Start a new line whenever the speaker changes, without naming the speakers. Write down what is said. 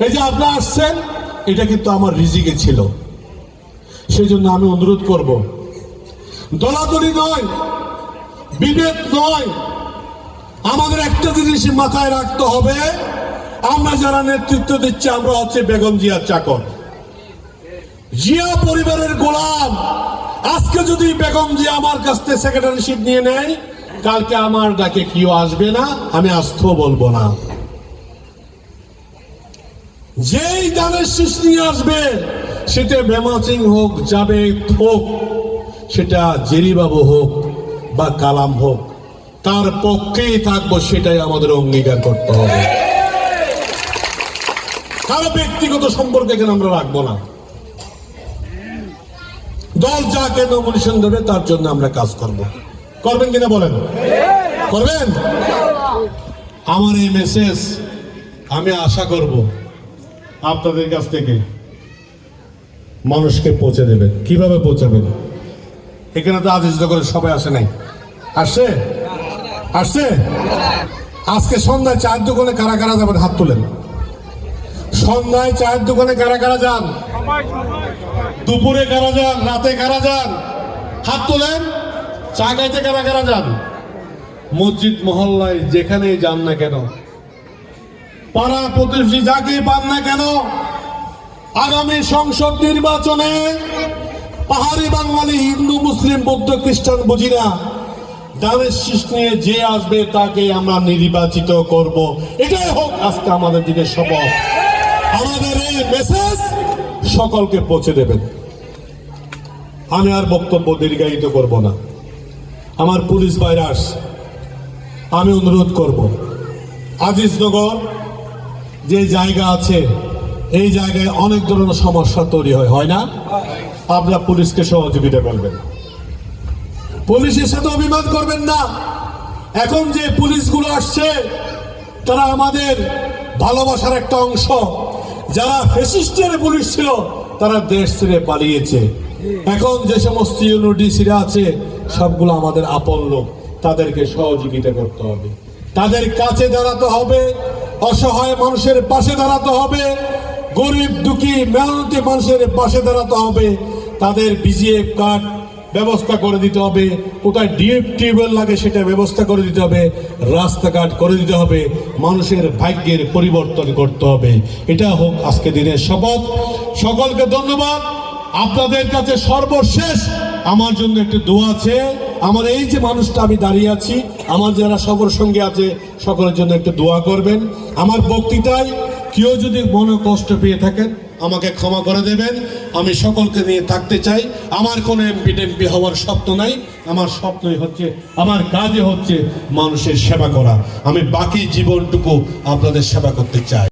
এই যে আপনারা আসছেন, এটা কিন্তু আমার রিজিকে ছিল। সেই জন্য আমি অনুরোধ করব। দলাদলি নয়, বিভেদ নয়। আমাদের একটা জিনিস মাথায় রাখতে হবে, আমরা যারা নেতৃত্ব দিচ্ছি, আমরা হচ্ছে বেগম জিয়ার চাকর। জিয়া পরিবারের গোলাম। আজকে যদি বেগম জিয়া আমার কাছ থেকে সেক্রেটারিশিপ নিয়ে নেয়, কালকে আমার ডাকে কেউ আসবে না, আমি আসতেও বলব না। যেই দানের নিয়ে আসবে, সেটা বেমাচিং হোক, যাবে হোক, সেটা জেরিবাবু হোক বা কালাম হোক, তার পক্ষেই থাকব সেটাই আমাদের অঙ্গীকার করতে হবে। কারও ব্যক্তিগত সম্পর্ক এখানে আমরা রাখব না। দল যাকে নমিনেশন দেবে, তার জন্য আমরা কাজ করব। করবেন কিনা বলেন? করবেন? আমার এই মেসেজ আমি আশা করব আপনাদের কাছ থেকে। মানুষকে পৌঁছে দেবেন কীভাবে পৌঁছাবেন? এখানে তো আদেশ করে সবাই আসে নাই। আসছে? আসছে? আজকে সন্ধ্যায় চায়ের দোকানে কারা কারা যাবেন? হাত তুলেন। সন্ধ্যায় চায়ের দোকানে কারা কারা যান? দুপুরে কারা যান? রাতে কারা যান? হাত তোলেন। চা খাইতে কারা কারা যান? মসজিদ মহল্লায় যেখানেই যান না কেন পাড়া প্রতিবেশী যাকে পান না কেন, আগামী সংসদ নির্বাচনে পাহাড়ি বাঙালি, হিন্দু, মুসলিম, বৌদ্ধ, খ্রিস্টান বুঝি না শীষ নিয়ে যে আসবে তাকে আমরা নির্বাচিত করব। এটাই হোক আজকে আমাদের দিনের শপথ আমাদের এই মেসেজ সকলকে পৌঁছে দেবেন। আমি আর বক্তব্য দীর্ঘায়িত করব না। আমার পুলিশ ভাইরাস আমি অনুরোধ করব। আজিজনগর যে জায়গা আছে, এই জায়গায় অনেক ধরনের সমস্যা তৈরি হয় হয় না? আপনারা পুলিশকে সহযোগিতা করবেন। পুলিশের সাথে অভিমান করবেন না। এখন যে পুলিশগুলো আসছে, তারা আমাদের ভালোবাসার একটা অংশ। যারা ফেসিস্টের পুলিশ ছিল, তারা দেশ ছেড়ে পালিয়েছে। এখন যে সমস্ত ইউনিটিসিরা আছে, সবগুলো আমাদের আপন লোক। তাদেরকে সহযোগিতা করতে হবে। তাদের কাছে দাঁড়াতে হবে। অসহায় মানুষের পাশে দাঁড়াতে হবে। গরিব, দুঃখী, মেহনতি মানুষের পাশে দাঁড়াতে হবে। তাদের বিজিএফ কার্ড ব্যবস্থা করে দিতে হবে। কোথায় ডিএফ টিউবওয়েল লাগে সেটা ব্যবস্থা করে দিতে হবে। রাস্তাঘাট করে দিতে হবে। মানুষের ভাগ্যের পরিবর্তন করতে হবে। এটা হোক আজকে দিনের শপথ। সকলকে ধন্যবাদ। আপনাদের কাছে সর্বশেষ আমার জন্য একটি দোয়া আছে। আমার এই যে মানুষটা আমি দাঁড়িয়ে আছি, আমার যারা সকল সঙ্গে আছে, সকলের জন্য একটু দোয়া করবেন। আমার বক্তৃতায় কেউ যদি মনে কষ্ট পেয়ে থাকেন, আমাকে ক্ষমা করে দেবেন। আমি সকলকে নিয়ে থাকতে চাই। আমার কোনো এমপি টেমপি হওয়ার স্বপ্ন নাই। আমার স্বপ্নই হচ্ছে, আমার কাজে হচ্ছে মানুষের সেবা করা। আমি বাকি জীবনটুকু আপনাদের সেবা করতে চাই।